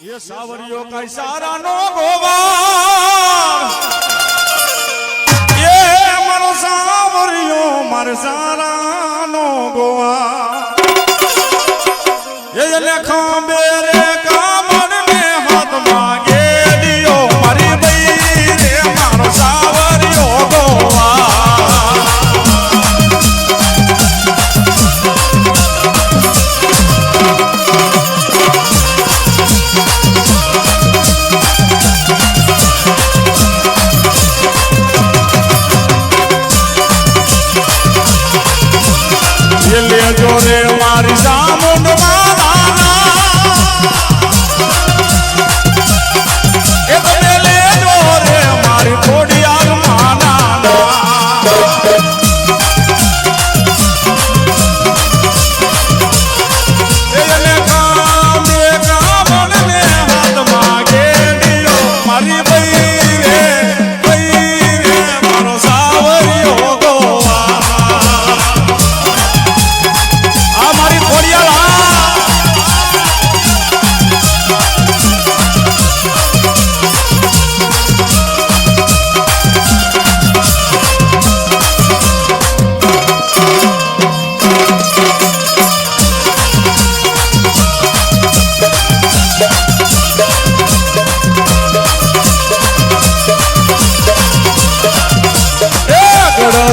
એ સાવરિયો કઈ સારા નો ગોવા એ મારો સાવરિયો મારે સારા નો ગોવા morreu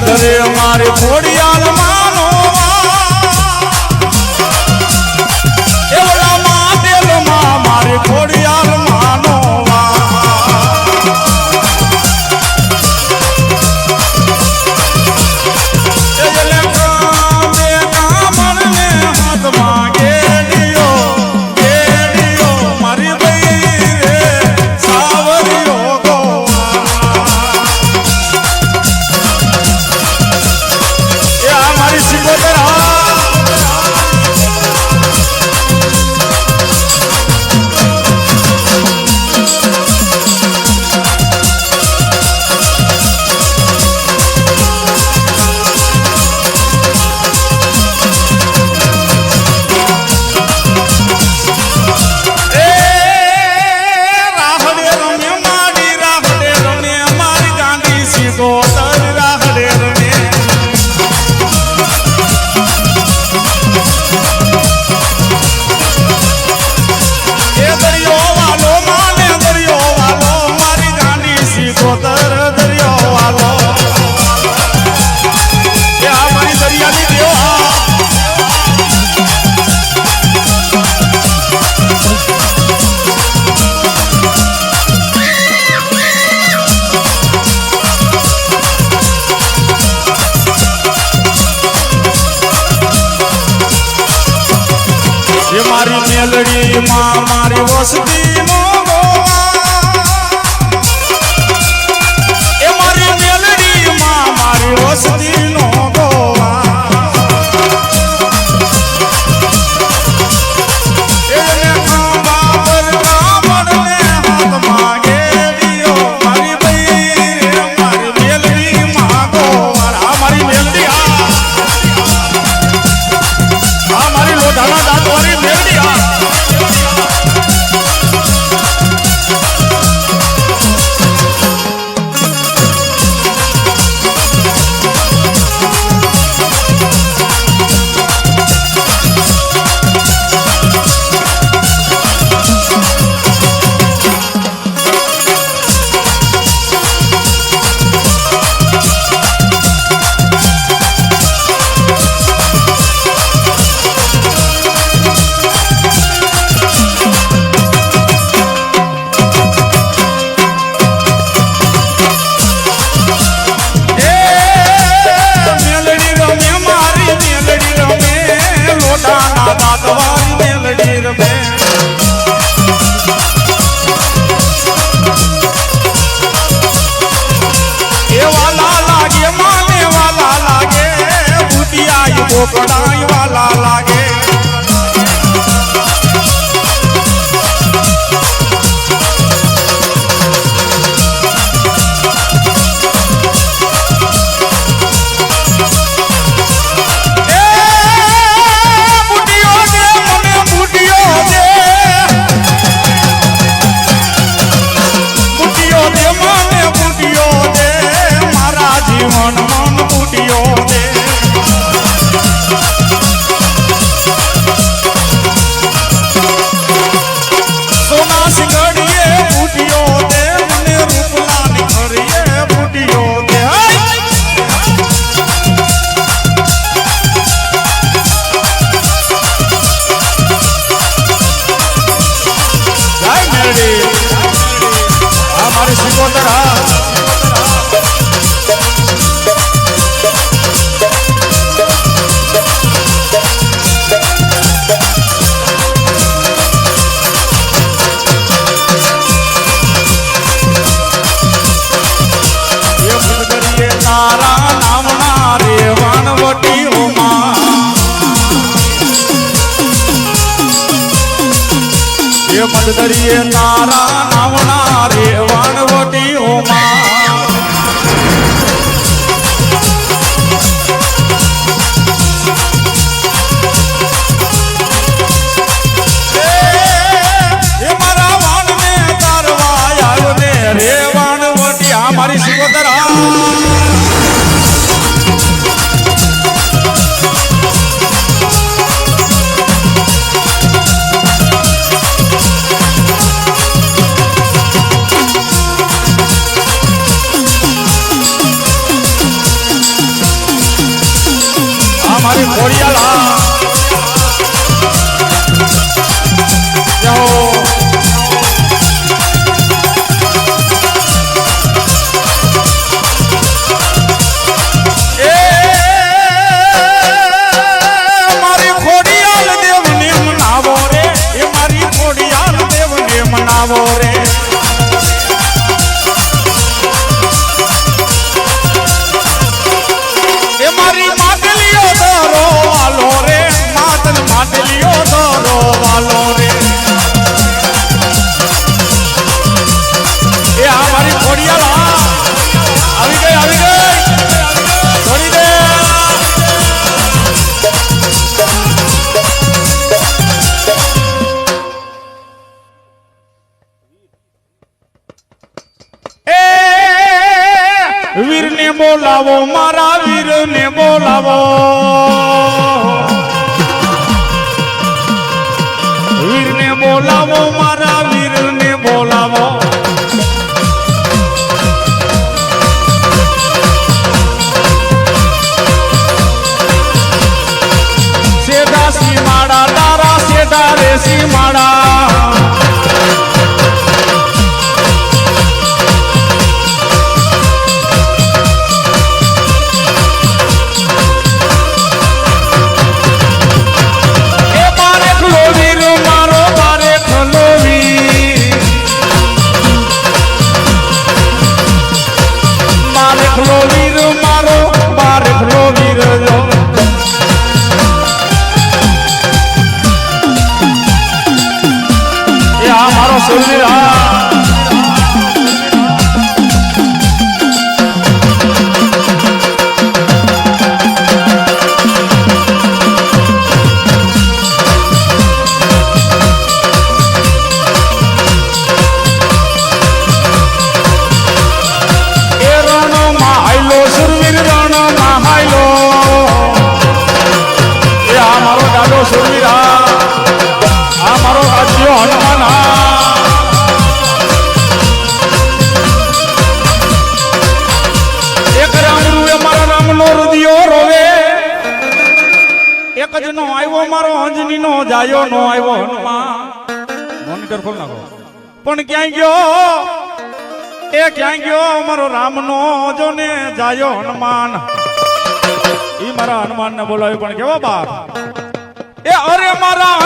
ધરે મારી ખોડિયાલ મેલડી માં મારી વસતીમાં મન મન ફૂટ્યો એ મદદરીએ તારા નામના રે વાણવટી હોમાં આ મારી ખોડિયાલ હા જાઓ વીરને બોલાવો, મારા વીરને બોલાવો. વીરને બોલાવો, મારા વીરને બોલાવો. સેડા સીમાડા તારા સેડા રે સીમાડા Hallelujah. આવ્યો મારો અંજની નો જાયો નો આવ્યો હનુમાન. મોનિટર ખોલ નાખો. પણ ક્યાંય ગયો? એ ક્યાં ગયો? મારો રામ જો ને જાયો હનુમાન. ઈ મારા હનુમાન ને બોલાવ્યો પણ કેવો બાપ? એ અરે મારા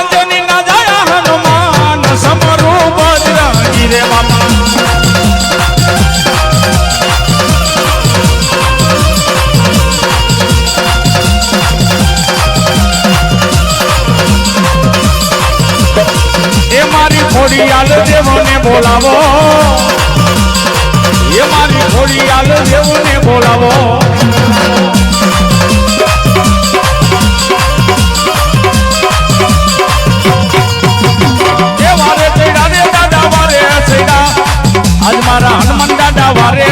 બોલાવો. એ મારી ખોડિયાલ દેવને બોલાવો. આજ મારા હનુમાન દાદા વારે